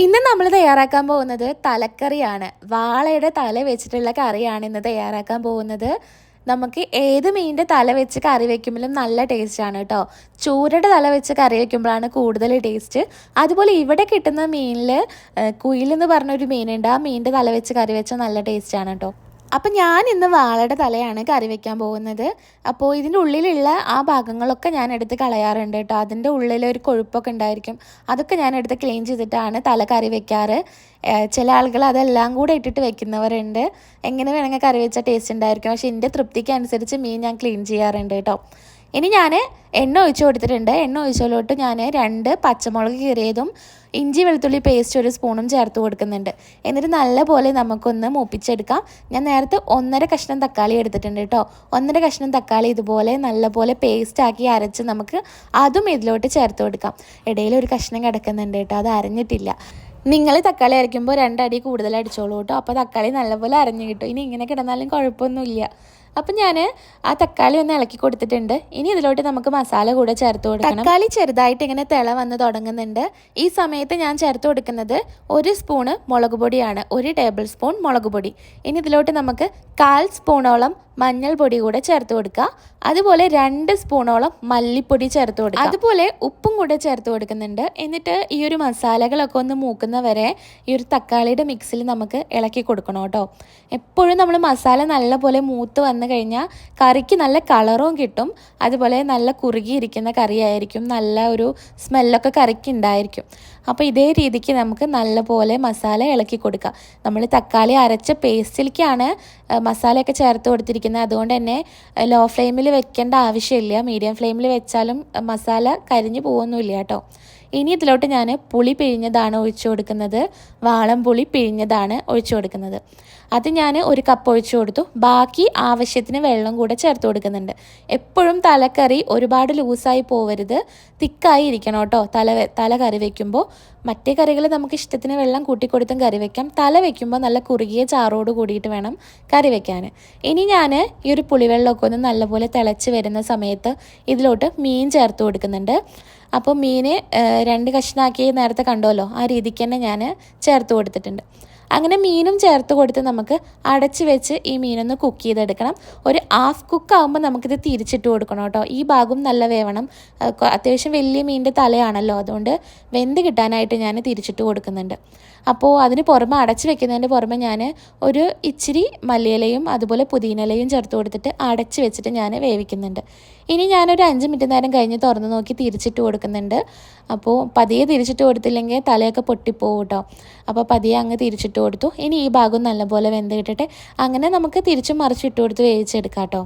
ഇന്ന് നമ്മൾ തയ്യാറാക്കാൻ പോകുന്നത് തലക്കറിയാണ്. വാളയുടെ തല വെച്ചിട്ടുള്ള കറിയാണ് ഇന്ന് തയ്യാറാക്കാൻ പോകുന്നത്. നമുക്ക് ഏത് മീനിന്റെ തല വെച്ച് കറി വെക്കുമ്പോഴും നല്ല ടേസ്റ്റാണ് കേട്ടോ. ചൂരയുടെ തല വെച്ച് കറി വെക്കുമ്പോഴാണ് കൂടുതൽ ടേസ്റ്റ് അതുപോലെ ഇവിടെ കിട്ടുന്ന മീനിൽ കുയിലെന്ന് പറഞ്ഞൊരു മീനുണ്ട്. ആ മീനിന്റെ തല വെച്ച് കറി വെച്ചാൽ നല്ല ടേസ്റ്റാണ് കേട്ടോ. അപ്പം ഞാൻ ഇന്ന് വാളയുടെ തലയാണ് കറി വെക്കാൻ പോകുന്നത്. അപ്പോൾ ഇതിന്റെ ഉള്ളിലുള്ള ആ ഭാഗങ്ങളൊക്കെ ഞാൻ എടുത്ത് കളയാറുണ്ട് കേട്ടോ. അതിന്റെ ഉള്ളിലൊരു കൊഴുപ്പൊക്കെ ഉണ്ടായിരിക്കും. അതൊക്കെ ഞാൻ എടുത്ത് ക്ലീൻ ചെയ്തിട്ടാണ് തല കറി വെക്കാറ്. ചില ആളുകൾ അതെല്ലാം കൂടെ ഇട്ടിട്ട് വെക്കുന്നവരുണ്ട്. എങ്ങനെ വേണമെങ്കിൽ കറി വെച്ചാൽ ടേസ്റ്റ് ഉണ്ടായിരിക്കും. പക്ഷേ എന്റെ തൃപ്തിക്ക് അനുസരിച്ച് മീൻ ഞാൻ ക്ലീൻ ചെയ്യാറുണ്ട് കേട്ടോ. ഇനി ഞാൻ എണ്ണ ഒഴിച്ച് കൊടുത്തിട്ടുണ്ട്. എണ്ണ ഒഴിച്ചതിലോട്ട് ഞാൻ രണ്ട് പച്ചമുളക് കീറിയതും ഇഞ്ചി വെളുത്തുള്ളി പേസ്റ്റ് ഒരു സ്പൂണും ചേർത്ത് കൊടുക്കുന്നുണ്ട്. എന്നിട്ട് നല്ലപോലെ നമുക്കൊന്ന് മൂപ്പിച്ചെടുക്കാം. ഞാൻ നേരത്തെ ഒന്നര കഷ്ണം തക്കാളി എടുത്തിട്ടുണ്ട് കേട്ടോ ഒന്നര കഷ്ണം തക്കാളി ഇതുപോലെ നല്ലപോലെ പേസ്റ്റാക്കി അരച്ച് നമുക്ക് അതും ഇതിലോട്ട് ചേർത്ത് കൊടുക്കാം. ഇടയിൽ ഒരു കഷ്ണം കിടക്കുന്നുണ്ട് കേട്ടോ അത് അരഞ്ഞിട്ടില്ല. നിങ്ങൾ തക്കാളി അരയ്ക്കുമ്പോൾ രണ്ടടി കൂടുതൽ അടിച്ചോളൂ കേട്ടോ അപ്പോൾ തക്കാളി നല്ലപോലെ അരഞ്ഞു കിട്ടും. ഇനി ഇങ്ങനെ കിടന്നാലും കുഴപ്പമൊന്നുമില്ല. അപ്പം ഞാൻ ആ തക്കാളി ഒന്ന് ഇളക്കി കൊടുത്തിട്ടുണ്ട്. ഇനി ഇതിലോട്ട് നമുക്ക് മസാല കൂടെ ചേർത്ത് കൊടുക്കണം. തക്കാളി ചെറുതായിട്ട് ഇങ്ങനെ തിള വന്ന് തുടങ്ങുന്നുണ്ട്. ഈ സമയത്ത് ഞാൻ ചേർത്ത് കൊടുക്കുന്നത് ഒരു സ്പൂണ് മുളക് പൊടിയാണ്. ഒരു ടേബിൾ സ്പൂൺ മുളക് പൊടി. ഇനി ഇതിലോട്ട് നമുക്ക് കാൽ സ്പൂണോളം മഞ്ഞൾപ്പൊടി കൂടെ ചേർത്ത് കൊടുക്കുക. അതുപോലെ രണ്ട് സ്പൂണോളം മല്ലിപ്പൊടി ചേർത്ത് കൊടുക്കുക. അതുപോലെ ഉപ്പും കൂടെ ചേർത്ത് കൊടുക്കുന്നുണ്ട്. എന്നിട്ട് ഈ ഒരു മസാലകളൊക്കെ ഒന്ന് മൂക്കുന്ന വരെ ഈ ഒരു തക്കാളിയുടെ മിക്സിൽ നമുക്ക് ഇളക്കി കൊടുക്കണം കേട്ടോ. എപ്പോഴും നമ്മൾ മസാല നല്ലപോലെ മൂത്ത് വന്നു കഴിഞ്ഞാൽ കറിക്ക് നല്ല കളറും കിട്ടും. അതുപോലെ നല്ല കുറുകിയിരിക്കുന്ന കറിയായിരിക്കും. നല്ല ഒരു സ്മെല്ലൊക്കെ കറിക്ക് ഉണ്ടായിരിക്കും. അപ്പോൾ ഇതേ രീതിക്ക് നമുക്ക് നല്ലപോലെ മസാല ഇളക്കി കൊടുക്കുക നമ്മൾ തക്കാളി അരച്ച പേസ്റ്റിലേക്കാണ് മസാലയൊക്കെ ചേർത്ത് കൊടുത്തിരിക്കുന്നത്. അതുകൊണ്ട് തന്നെ ലോ ഫ്ലെയിമിൽ വെക്കേണ്ട ആവശ്യമില്ല. മീഡിയം ഫ്ലെയിമിൽ വെച്ചാലും മസാല കരിഞ്ഞു പോകുന്നില്ല കേട്ടോ. ഇനി ഇതിലോട്ട് ഞാൻ പുളി പിഴിഞ്ഞതാണ് ഒഴിച്ചു കൊടുക്കുന്നത്. വാളം പുളി പിഴിഞ്ഞതാണ് ഒഴിച്ചു കൊടുക്കുന്നത്. അത് ഞാൻ ഒരു കപ്പ് ഒഴിച്ചു കൊടുത്തു. ബാക്കി ആവശ്യത്തിന് വെള്ളം കൂടെ ചേർത്ത് കൊടുക്കുന്നുണ്ട്. എപ്പോഴും തലക്കറി ഒരുപാട് ലൂസായി പോവരുത്. തിക്കായി ഇരിക്കണം കേട്ടോ. തല തല കറി വയ്ക്കുമ്പോൾ മറ്റേ കറികൾ നമുക്ക് ഇഷ്ടത്തിന് വെള്ളം കൂട്ടിക്കൊടുത്തും കറി വയ്ക്കാം തല വയ്ക്കുമ്പോൾ നല്ല കുറുകിയ ചാറോട് കൂടിയിട്ട് വേണം കറി വയ്ക്കാൻ ഇനി ഞാൻ ഈ ഒരു പുളിവെള്ളമൊക്കെ ഒന്ന് നല്ലപോലെ തിളച്ച് വരുന്ന സമയത്ത് ഇതിലോട്ട് മീൻ ചേർത്ത് കൊടുക്കുന്നുണ്ട്. അപ്പോൾ മീൻ രണ്ട് കഷ്ണാക്കി നേരത്തെ കണ്ടോല്ലോ? ആ രീതിക്ക് തന്നെ ഞാൻ ചേർത്ത് കൊടുത്തിട്ടുണ്ട്. അങ്ങനെ മീനും ചേർത്ത് കൊടുത്ത് നമുക്ക് അടച്ച് വെച്ച് ഈ മീനൊന്ന് കുക്ക് ചെയ്തെടുക്കണം. ഒരു ഹാഫ് കുക്ക് ആകുമ്പോൾ നമുക്കിത് തിരിച്ചിട്ട് കൊടുക്കണം കേട്ടോ. ഈ ഭാഗം നല്ല വേവണം. അത്യാവശ്യം വലിയ മീനിന്റെ തലയാണല്ലോ. അതുകൊണ്ട് വെന്ത് കിട്ടാനായിട്ട് ഞാൻ തിരിച്ചിട്ട് കൊടുക്കുന്നുണ്ട്. അപ്പോൾ അതിന് പുറമെ അടച്ച് വെക്കുന്നതിന്റെ പുറമെ ഞാൻ ഒരു ഇച്ചിരി മല്ലിയിലയും അതുപോലെ പുതിനയിലയും ചേർത്ത് കൊടുത്തിട്ട് അടച്ച് വെച്ചിട്ട് ഞാൻ വേവിക്കുന്നുണ്ട്. ഇനി ഞാനൊരു അഞ്ച് മിനിറ്റ് നേരം കഴിഞ്ഞ് തുറന്ന് നോക്കി തിരിച്ചിട്ട് കൊടുക്കുന്നുണ്ട്. അപ്പോൾ പതിയെ തിരിച്ചിട്ട് കൊടുത്തില്ലെങ്കിൽ തലയൊക്കെ പൊട്ടിപ്പോവും കേട്ടോ അപ്പോൾ പതിയെ അങ്ങ് തിരിച്ചിട്ട് കൊടുത്തു. ഇനി ഈ ഭാഗം നല്ലപോലെ വെന്ത് കിട്ടട്ടെ. അങ്ങനെ നമുക്ക് തിരിച്ചും മറിച്ചിട്ട് കൊടുത്ത് വേവിച്ചെടുക്കാം കേട്ടോ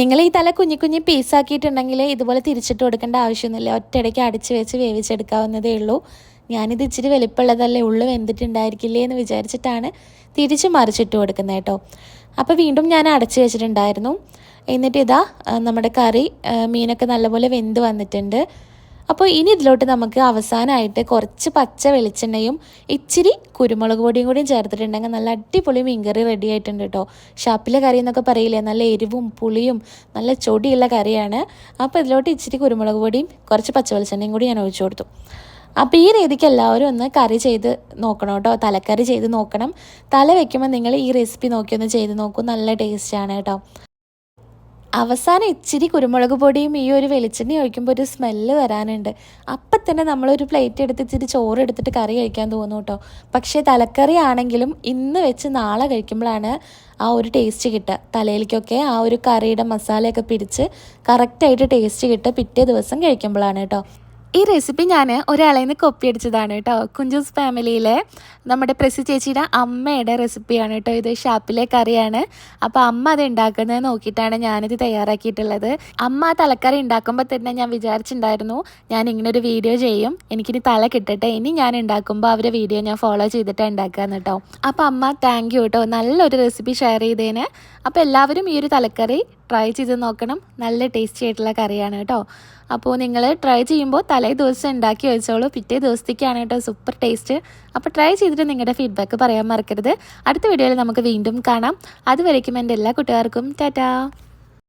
നിങ്ങൾ ഈ തല കുഞ്ഞു കുഞ്ഞു പീസാക്കിയിട്ടുണ്ടെങ്കിൽ ഇതുപോലെ തിരിച്ചിട്ട് കൊടുക്കേണ്ട ആവശ്യമൊന്നുമില്ല. ഒറ്റയടയ്ക്ക് അടിച്ച് വെച്ച് വേവിച്ചെടുക്കാവുന്നതേ ഉള്ളൂ. ഞാനിത് ഇച്ചിരി വലിപ്പമുള്ളതല്ലേ ഉള്ളു വെന്തിട്ടുണ്ടായിരിക്കില്ലേ എന്ന് വിചാരിച്ചിട്ടാണ് തിരിച്ച് മറിച്ചിട്ട് കൊടുക്കുന്നത് കേട്ടോ അപ്പോൾ വീണ്ടും ഞാൻ അടച്ച് വെച്ചിട്ടുണ്ടായിരുന്നു. എന്നിട്ട് ഇതാ നമ്മുടെ കറി മീനൊക്കെ നല്ലപോലെ വെന്ത് വന്നിട്ടുണ്ട്. അപ്പോൾ ഇനി ഇതിലോട്ട് നമുക്ക് അവസാനമായിട്ട് കുറച്ച് പച്ച വെളിച്ചെണ്ണയും ഇച്ചിരി കുരുമുളക് പൊടിയും കൂടിയും ചേർത്തിട്ടുണ്ടെങ്കിൽ നല്ല അടിപൊളി മീൻകറി റെഡി ആയിട്ടുണ്ട് കേട്ടോ. ഷാപ്പിലെ കറി എന്നൊക്കെ പറയില്ലേ നല്ല എരിവും പുളിയും നല്ല ചൊടിയുള്ള കറിയാണ്. അപ്പോൾ ഇതിലോട്ട് ഇച്ചിരി കുരുമുളക് പൊടിയും കുറച്ച് പച്ച വെളിച്ചെണ്ണയും കൂടി ഞാൻ ഒഴിച്ചു കൊടുത്തു. അപ്പോൾ ഈ രീതിക്ക് എല്ലാവരും ഒന്ന് കറി ചെയ്ത് നോക്കണം കേട്ടോ തലക്കറി ചെയ്ത് നോക്കണം. തല വയ്ക്കുമ്പോൾ നിങ്ങൾ ഈ റെസിപ്പി നോക്കി ഒന്ന് ചെയ്ത് നോക്കൂ നല്ല ടേസ്റ്റാണ് കേട്ടോ. അവസാനം ഇച്ചിരി കുരുമുളക് പൊടിയും ഈ ഒരു വെളിച്ചെണ്ണ ഒഴിക്കുമ്പോൾ ഒരു സ്മെല്ല് വരാനുണ്ട്. അപ്പം തന്നെ നമ്മളൊരു പ്ലേറ്റ് എടുത്ത് ഇച്ചിരി ചോറ് എടുത്തിട്ട് കറി കഴിക്കാൻ തോന്നും കേട്ടോ പക്ഷേ തലക്കറി ആണെങ്കിലും ഇന്ന് വെച്ച് നാളെ കഴിക്കുമ്പോഴാണ് ആ ഒരു ടേസ്റ്റ് കിട്ടുക. തലയിലേക്കൊക്കെ ആ ഒരു കറിയുടെ മസാലയൊക്കെ പിടിച്ച് കറക്റ്റായിട്ട് ടേസ്റ്റ് കിട്ടുക പിറ്റേ ദിവസം കഴിക്കുമ്പോഴാണ് കേട്ടോ ഈ റെസിപ്പി ഞാൻ ഒരാളെ നിന്ന് കൊപ്പി അടിച്ചതാണ് കേട്ടോ. കുഞ്ചൂസ് ഫാമിലിയിലെ നമ്മുടെ പ്രസി ചേച്ചിയുടെ അമ്മയുടെ റെസിപ്പിയാണ് കേട്ടോ ഇത്. ഷാപ്പിലെ കറിയാണ്. അപ്പോൾ അമ്മ അത് ഉണ്ടാക്കുന്നത് നോക്കിയിട്ടാണ് ഞാനിത് തയ്യാറാക്കിയിട്ടുള്ളത്. അമ്മ ആ തലക്കറി ഉണ്ടാക്കുമ്പോൾ തന്നെ ഞാൻ വിചാരിച്ചിട്ടുണ്ടായിരുന്നു ഞാൻ ഇങ്ങനെ ഒരു വീഡിയോ ചെയ്യും. എനിക്കിനി തല കിട്ടട്ടെ. ഇനി ഞാൻ ഉണ്ടാക്കുമ്പോൾ അവരെ വീഡിയോ ഞാൻ ഫോളോ ചെയ്തിട്ട് ഉണ്ടാക്കാന്ന് കേട്ടോ അപ്പോൾ അമ്മ താങ്ക് യു കേട്ടോ നല്ലൊരു റെസിപ്പി ഷെയർ ചെയ്തതിന് അപ്പോൾ എല്ലാവരും ഈ ഒരു തലക്കറി ട്രൈ ചെയ്ത് നോക്കണം. നല്ല ടേസ്റ്റി ആയിട്ടുള്ള കറിയാണ് കേട്ടോ. അപ്പോൾ നിങ്ങൾ ട്രൈ ചെയ്യുമ്പോൾ തലേ ദിവസം ഉണ്ടാക്കി വെച്ചോളൂ. പിറ്റേ ദിവസത്തേക്കാണ് കേട്ടോ സൂപ്പർ ടേസ്റ്റ് അപ്പോൾ ട്രൈ ചെയ്തിട്ട് നിങ്ങളുടെ ഫീഡ്ബാക്ക് പറയാൻ മറക്കരുത്. അടുത്ത വീഡിയോയിൽ നമുക്ക് വീണ്ടും കാണാം. അതുവരേക്കും എന്റെ എല്ലാ കൂട്ടുകാർക്കും. ടാറ്റാ.